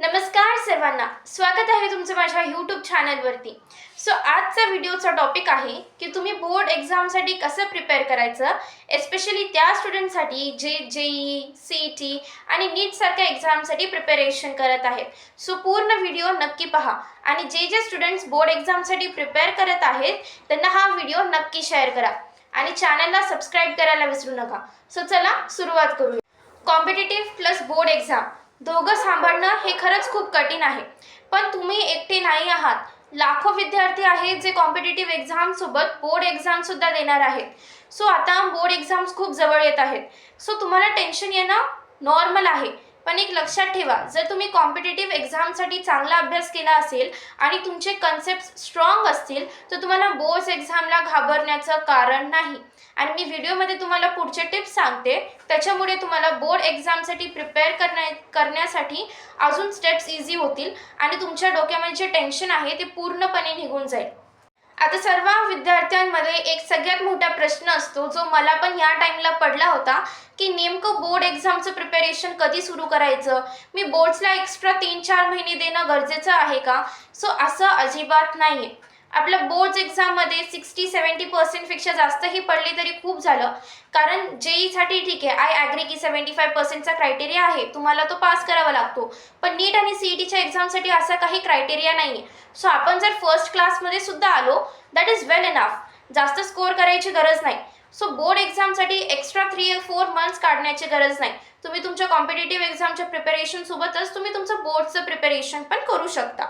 नमस्कार सर्वांना. स्वागत आहे तुमचं माझ्या यूट्यूब चॅनलवरती सो आजचा व्हिडिओचा टॉपिक आहे की तुम्ही बोर्ड एक्झामसाठी कसं प्रिपेअर करायचं एस्पेशली त्या स्टुडंटसाठी जे जेई सी टी आणि नीटसारख्या एक्झामसाठी प्रिपेरेशन करत आहेत. सो पूर्ण व्हिडिओ नक्की पहा. आणि जे जे स्टुडंट्स बोर्ड एक्झामसाठी प्रिपेअर करत आहेत त्यांना हा व्हिडिओ नक्की शेअर करा. आणि चॅनलला सबस्क्राईब करायला विसरू नका. सो चला सुरुवात करूया. कॉम्पिटेटिव्ह प्लस बोर्ड एक्झाम दोघं सांभाळणं हे खरंच खूप कठीण आहे. पण तुम्ही एकटे नाही आहात. लाखो विद्यार्थी आहेत जे कॉम्पिटेटिव्ह एक्झामसोबत बोर्ड एक्झामसुद्धा देणार आहेत. सो आता बोर्ड एक्झाम्स खूप जवळ येत आहेत. सो तुम्हाला टेन्शन येणं नॉर्मल आहे. पण एक लक्षात ठेवा जर तुम्ही कॉम्पिटेटिव्ह एक्झामसाठी चांगला अभ्यास केला असेल आणि तुमचे कन्सेप्ट स्ट्रॉंग असतील तर तुम्हाला बोर्ड्स एक्झामला घाबरण्याचं कारण नाही. आणि मी व्हिडिओमध्ये तुम्हाला पुढचे टिप्स सांगते. त्याच्यामुळे तुम्हाला बोर्ड एक्झामसाठी प्रिपेअर करण्या करण्यासाठी अजून स्टेप्स इझी होतील आणि तुमच्या डोक्यामध्ये जे टेन्शन आहे ते पूर्णपणे निघून जाईल. आता सर्व विद्यार्थ्यांमध्ये एक सगळ्यात मोठा प्रश्न असतो जो मला पण ह्या टाईमला पडला होता की नेमकं बोर्ड एक्झामचं प्रिपरेशन कधी सुरू करायचं? मी बोर्ड्सला एक्स्ट्रा तीन चार महिने देणं गरजेचं आहे का? सो असं अजिबात नाही आहे आपल्या बोर्ड्स एक्झाममध्ये सिक्स्टी सेवन्टी पर्सेंटपेक्षा जास्तही पडले तरी खूप झालं. कारण जेईसाठी ठीक आहे आय ॲग्री की सेवन्टी फाय पर्सेंटचा क्रायटेरिया आहे. तुम्हाला तो पास करावा लागतो. पण नीट आणि सी ई टीच्या एक्झामसाठी असा काही क्रायटेरिया नाही आहे सो आपण जर फर्स्ट क्लासमध्ये सुद्धा आलो दॅट इज वेल एनाफ जास्त स्कोअर करायची गरज नाही. सो बोर्ड एक्झामसाठी एक्स्ट्रा थ्री फोर मंथ्स काढण्याची गरज नाही. तुम्ही तुमच्या कॉम्पिटेटिव्ह एक्झामच्या प्रिपरेशनसोबतच तुम्ही तुमचं बोर्डचं प्रिपरेशन पण करू शकता.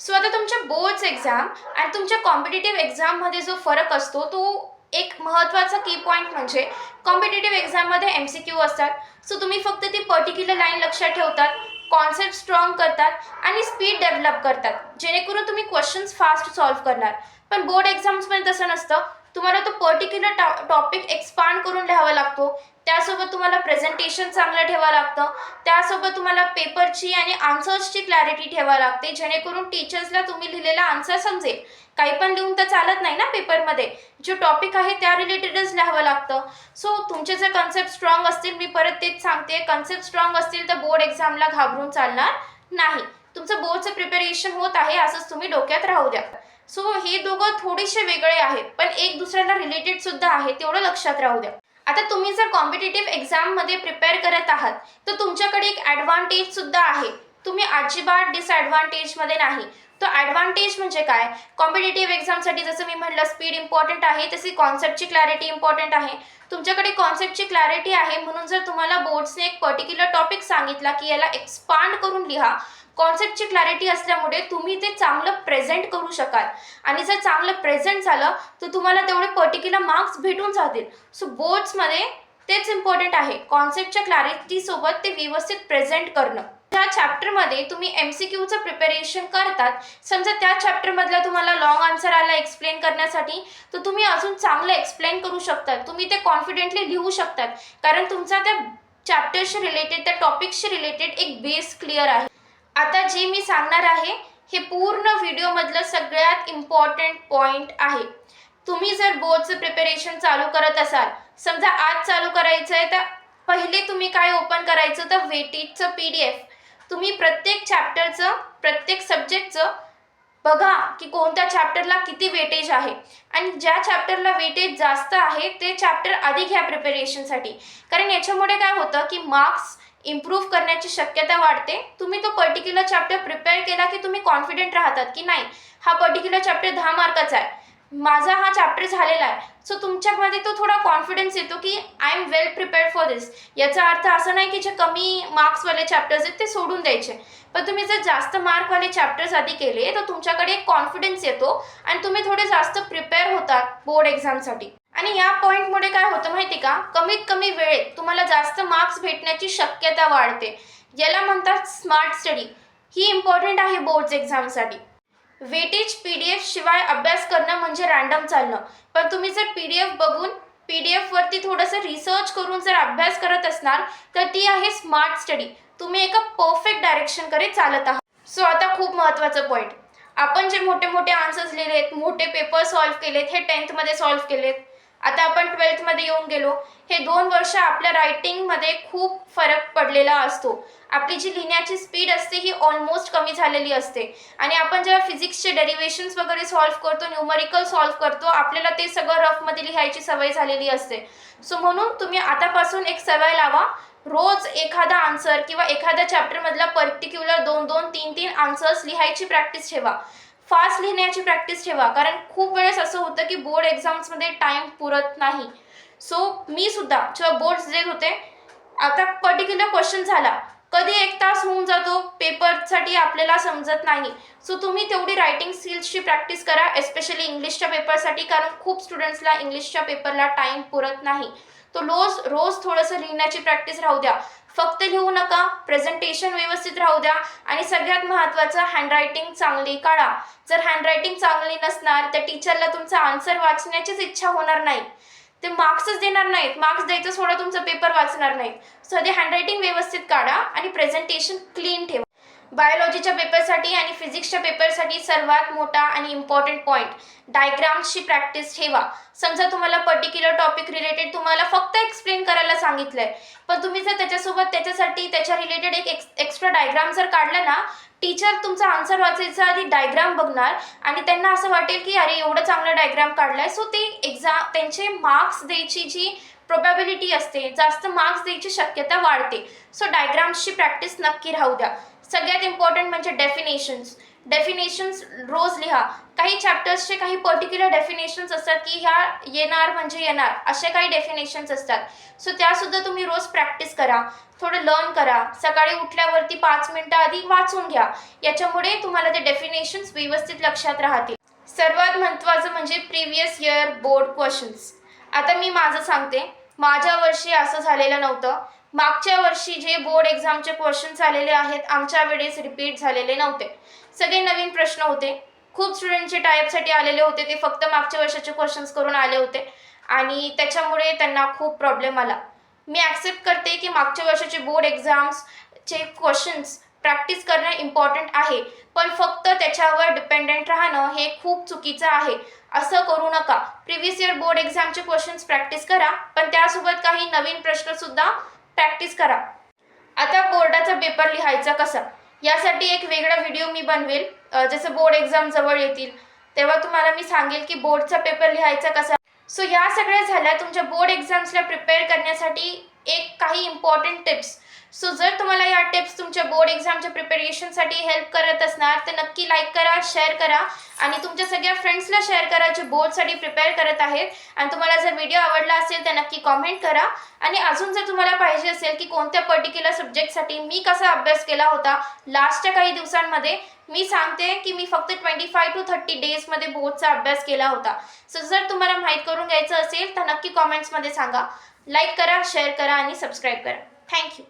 सो आता तुमच्या बोर्ड्स एक्झाम आणि तुमच्या कॉम्पिटेटिव्ह एक्झाममध्ये जो फरक असतो तो एक महत्त्वाचा की पॉईंट म्हणजे कॉम्पिटेटिव्ह एक्झाममध्ये एम सी क्यू असतात. सो तुम्ही फक्त ती पर्टिक्युलर लाईन लक्षात ठेवतात कॉन्सेप्ट स्ट्रॉंग करतात आणि स्पीड डेव्हलप करतात. जेणेकरून तुम्ही क्वेश्चन्स फास्ट सॉल्व्ह करणार. पण बोर्ड एक्झाम्समध्ये तसं नसतं. तुम्हाला तो पर्टिक्युलर टॉ टॉपिक एक्सपांड करून लिहावा लागतो. त्यासोबत तुम्हाला प्रेझेंटेशन चांगलं ठेवावं लागतं. त्यासोबत तुम्हाला पेपरची आणि आन्सर्सची क्लॅरिटी ठेवावी लागते. जेणेकरून टीचर्सला तुम्ही लिहिलेला आन्सर समजेल. काही पण लिहून तर चालत नाही ना पेपरमध्ये जो टॉपिक आहे त्या रिलेटेडच लिहावं लागतं. सो तुमचे जर कन्सेप्ट स्ट्रॉंग असतील मी परत तेच सांगते. कन्सेप्ट स्ट्रॉंग असतील तर बोर्ड एक्झामला घाबरून चालणार नाही. तुमचं बोर्डचं प्रिपरेशन होत आहे असंच तुम्ही डोक्यात राहू द्या. सो हे दोघं थोडेसे वेगळे आहेत पण एक दुसऱ्याला रिलेटेड सुद्धा आहे तेवढं लक्षात राहू द्या. आता तुम्ही जर कॉम्पिटेटिव्ह एक्झाममध्ये प्रिपेअर करत आहात तर तुमच्याकडे एक ॲडव्हान्टेज सुद्धा आहे. तुम्ही अजिबात डिसॲडव्हान्टेजमध्ये नाही. तो ॲडव्हान्टेज म्हणजे काय? कॉम्पिटेटिव्ह एक्झामसाठी जसं मी म्हटलं स्पीड इम्पॉर्टंट आहे तशी कॉन्सेप्टची क्लॅरिटी इम्पॉर्टंट आहे. तुमच्याकडे कॉन्सेप्टची क्लॅरिटी आहे म्हणून जर तुम्हाला बोर्ड्सने एक पर्टिक्युलर टॉपिक सांगितला की याला एक्सपांड करून लिहा कॉन्सेप्टची क्लॅरिटी असल्यामुळे तुम्ही ते चांगलं प्रेझेंट करू शकाल. आणि जर चांगलं प्रेझेंट झालं तर तुम्हाला तेवढे पर्टिक्युलर मार्क्स भेटून जातील. सो बोर्ड्समध्ये तेच इम्पॉर्टंट आहे कॉन्सेप्टच्या क्लॅरिटीसोबत ते व्यवस्थित प्रेझेंट करणं. त्या चॅप्टरमध्ये तुम्ही एम सी क्यूचं प्रिपरेशन करतात. समजा त्या चॅप्टरमधला तुम्हाला लॉंग आन्सर आला एक्सप्लेन करण्यासाठी तर तुम्ही अजून चांगलं एक्सप्लेन करू शकतात. तुम्ही ते कॉन्फिडेंटली लिहू शकतात. कारण तुमचा त्या चॅप्टरशी रिलेटेड त्या टॉपिकशी रिलेटेड एक बेस क्लिअर आहे. आता जे मी सांगणार आहे हे पूर्ण व्हिडिओमधलं सगळ्यात इम्पॉर्टंट पॉईंट आहे. तुम्ही जर बोर्डचं प्रिपरेशन चालू करत असाल समजा आज चालू करायचं आहे तर पहिले तुम्ही काय ओपन करायचं? तर वेटेजचं पी डी एफ तुम्ही प्रत्येक चॅप्टरचं प्रत्येक सब्जेक्टचं बघा की कोणत्या चॅप्टरला किती वेटेज आहे. आणि ज्या चॅप्टरला वेटेज जास्त आहे ते चॅप्टर आधी घ्या प्रिपरेशनसाठी कारण याच्यामुळे काय होतं की मार्क्स इम्प्रूव्ह करण्याची शक्यता वाढते. तुम्ही तो पर्टिक्युलर चॅप्टर प्रिपेअर केला की तुम्ही कॉन्फिडेंट राहतात की नाही. हा पर्टिक्युलर चॅप्टर दहा मार्काचा आहे. माझा हा चॅप्टर झालेला आहे. सो तुमच्यामध्ये तो थोडा कॉन्फिडन्स येतो की I am well prepared for this याचा अर्थ असं नाही की जे कमी मार्क्सवाले चॅप्टर्स आहेत ते सोडून द्यायचे. पण तुम्ही जर जास्त मार्कवाले चॅप्टर्स आधी केले तर तुमच्याकडे एक कॉन्फिडन्स येतो आणि तुम्ही थोडे जास्त प्रिपेअर होतात बोर्ड एक्झामसाठी आणि या पॉईंटमुळे काय होतं माहिती का? कमीत कमी वेळेत तुम्हाला जास्त मार्क्स भेटण्याची शक्यता वाढते. याला म्हणतात स्मार्ट स्टडी ही इम्पॉर्टंट आहे बोर्ड्स एक्झामसाठी वेटेज पी डी एफ शिवाय अभ्यास करणं म्हणजे रँडम चालणं. पण तुम्ही जर पी डी एफ बघून पी डी एफवरती थोडंसं रिसर्च करून जर अभ्यास करत असणार तर ती आहे स्मार्ट स्टडी तुम्ही एका परफेक्ट डायरेक्शनकडे चालत आहात. सो आता खूप महत्त्वाचं पॉईंट आपण जे मोठे मोठे आन्सर्स लिहिलेत मोठे पेपर सॉल्व्ह केलेत हे टेन्थमध्ये सॉल्व्ह केलेत आता आपण ट्वेल्थमध्ये येऊन गेलो. हे दोन वर्ष आपल्या रायटिंगमध्ये खूप फरक पडलेला असतो. आपली जी लिहिण्याची स्पीड असते ही ऑलमोस्ट कमी झालेली असते. आणि आपण जेव्हा फिजिक्सचे डेरिवेशन्स वगैरे सॉल्व्ह करतो न्यूमरिकल सॉल्व्ह करतो आपल्याला ते सगळं रफमध्ये लिहायची सवय झालेली असते. सो म्हणून तुम्ही आतापासून एक सवय लावा. रोज एखादा आन्सर किंवा एखाद्या चॅप्टरमधला पर्टिक्युलर दोन दोन तीन तीन आन्सर्स लिहायची प्रॅक्टिस ठेवा. फास्ट लिहिण्याची प्रॅक्टिस ठेवा. कारण खूप वेळेस असं होतं की बोर्ड एक्झाम्समध्ये टाईम पुरत नाही. सो मी सुद्धा जेव्हा बोर्ड्स देत होते आता पर्टिक्युलर क्वेश्चन झाला. कधी एक तास होऊन जातो पेपरसाठी आपल्याला समजत नाही. सो तुम्ही तेवढी रायटिंग स्किल्सची प्रॅक्टिस करा एस्पेशली इंग्लिशच्या पेपरसाठी कारण खूप स्टुडंट्सला इंग्लिशच्या पेपरला टाईम पुरत नाही. तो रोज रोज थोडंसं लिहिण्याची प्रॅक्टिस राहू द्या. फक्त लिहू नका प्रेझेंटेशन व्यवस्थित राहू द्या आणि सगळ्यात महत्त्वाचं हँडरायटिंग चांगली काढा. जर हँडरायटिंग चांगली नसणार तर टीचरला तुमचा आन्सर वाचण्याचीच इच्छा होणार नाही. ते मार्क्सच देणार नाहीत. मार्क्स द्यायचं सोडा तुमचा पेपर वाचणार नाहीत. सध्या हँडरायटिंग व्यवस्थित काढा आणि प्रेझेंटेशन क्लीन ठेवा. बायोलॉजीच्या पेपरसाठी आणि फिजिक्सच्या पेपरसाठी सर्वात मोठा आणि इम्पॉर्टंट पॉईंट डायग्राम्सची प्रॅक्टिस ठेवा. समजा तुम्हाला पर्टिक्युलर टॉपिक रिलेटेड तुम्हाला फक्त एक सांगितलंय. पण तुम्ही जर त्याच्यासोबत त्याच्यासाठी त्याच्या रिलेटेड एक एक्स्ट्रा डायग्राम जर काढला ना टीचर तुमचा आन्सर वाचायचा आधी डायग्राम बघणार आणि त्यांना असं वाटेल की अरे एवढं चांगलं डायग्राम काढलाय. सो ते एक्झाम त्यांचे मार्क्स द्यायची जी प्रोबॅबिलिटी असते जास्त मार्क्स द्यायची शक्यता वाढते. सो डायग्राम्सची प्रॅक्टिस नक्की राहू द्या. सगळ्यात इम्पॉर्टंट म्हणजे डेफिनेशन्स डेफिनेशन्स रोज लिहा. काही चॅप्टर्सचे काही पर्टिक्युलर डेफिनेशन्स असतात की ह्या येणार म्हणजे येणार असे काही डेफिनेशन्स असतात. सो त्यासुद्धा तुम्ही रोज प्रॅक्टिस करा. थोडं लर्न करा. सकाळी उठल्यावरती पाच मिनटं आधी वाचून घ्या. याच्यामुळे तुम्हाला ते डेफिनेशन्स व्यवस्थित लक्षात राहतील. सर्वात महत्त्वाचं म्हणजे प्रिव्हियस इयर बोर्ड क्वेश्चन्स आता मी माझं सांगते. माझ्या वर्षी असं झालेलं नव्हतं. मागच्या वर्षी जे बोर्ड एक्झामचे क्वेश्चन्स आलेले आहेत आमच्या वेळेस रिपीट झालेले नव्हते. सगळे नवीन प्रश्न होते. खूप स्टुडंटचे टाईपसाठी आलेले होते ते फक्त मागच्या वर्षाचे क्वेश्चन्स करून आले होते. आणि त्याच्यामुळे त्यांना खूप प्रॉब्लेम आला. मी ॲक्सेप्ट करते की मागच्या वर्षाचे बोर्ड एक्झाम्सचे क्वेश्चन्स प्रॅक्टिस करणं इम्पॉर्टंट आहे. पण फक्त त्याच्यावर डिपेंडंट राहणं हे खूप चुकीचं आहे. असं करू नका. प्रिव्हियस इयर बोर्ड एक्झामचे क्वेश्चन्स प्रॅक्टिस करा. पण त्यासोबत काही नवीन प्रश्नसुद्धा प्रॅक्टिस करा. आता बोर्डाचा पेपर लिहायचा कसा? यासाठी एक वेगळा व्हिडिओ मी बनवेल. जसं बोर्ड एक्झाम जवळ येतील तेव्हा तुम्हाला मी सांगेल की बोर्डचा पेपर लिहायचा कसा. सो या सगळ्या झाल्या. तुमच्या बोर्ड एक्झाम्सला प्रिपेअर करण्यासाठी एक काही इम्पॉर्टंट टिप्स सो जर तुम्हाला या टिप्स तुमच्या बोर्ड एक्झामच्या प्रिपरेशनसाठी हेल्प करत असणार तर नक्की लाईक करा शेअर करा आणि तुमच्या सगळ्या फ्रेंड्सला शेअर करा जे बोर्डसाठी प्रिपेअर करत आहेत. आणि तुम्हाला जर व्हिडिओ आवडला असेल तर नक्की कॉमेंट करा. आणि अजून जर तुम्हाला पाहिजे असेल की कोणत्या पर्टिक्युलर सब्जेक्टसाठी मी कसा अभ्यास केला होता लास्टच्या काही दिवसांमध्ये मी सांगते की मी फक्त ट्वेंटी फाय टू थर्टी डेजमध्ये बोर्डचा अभ्यास केला होता. सो जर तुम्हाला माहीत करून घ्यायचं असेल तर नक्की कॉमेंट्समध्ये सांगा. लाईक करा शेअर करा आणि सबस्क्राईब करा. थँक्यू